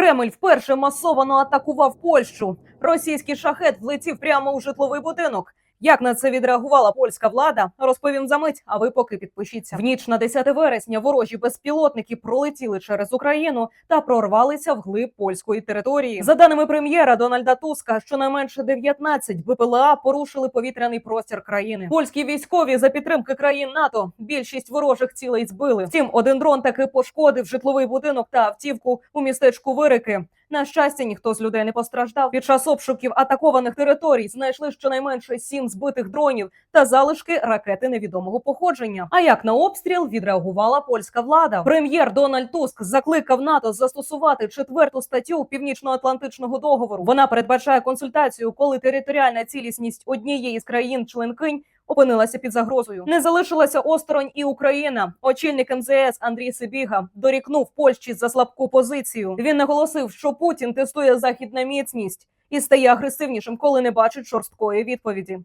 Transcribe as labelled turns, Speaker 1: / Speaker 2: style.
Speaker 1: Кремль вперше масово атакував Польщу. Російський шахет влетів прямо у житловий будинок. Як на це відреагувала польська влада, розповім за мить. А ви поки підпишіться. В ніч на 10 вересня ворожі безпілотники пролетіли через Україну та прорвалися вглиб польської території. За даними прем'єра Дональда Туска, щонайменше 19 БПЛА порушили повітряний простір країни. Польські військові за підтримки країн НАТО більшість ворожих цілей збили. Втім, один дрон таки пошкодив житловий будинок та автівку у містечку Вирики. На щастя, ніхто з людей не постраждав. Під час обшуків атакованих територій знайшли щонайменше сім збитих дронів та залишки ракети невідомого походження. А як на обстріл відреагувала польська влада? Прем'єр Дональд Туск закликав НАТО застосувати четверту статтю Північно-Атлантичного договору. Вона передбачає консультацію, коли територіальна цілісність однієї з країн-членкинь опинилася під загрозою. Не залишилася осторонь і Україна. Очільник МЗС Андрій Сибіга дорікнув Польщі за слабку позицію. Він наголосив, що Путін тестує західна міцність і стає агресивнішим, коли не бачить жорсткої відповіді.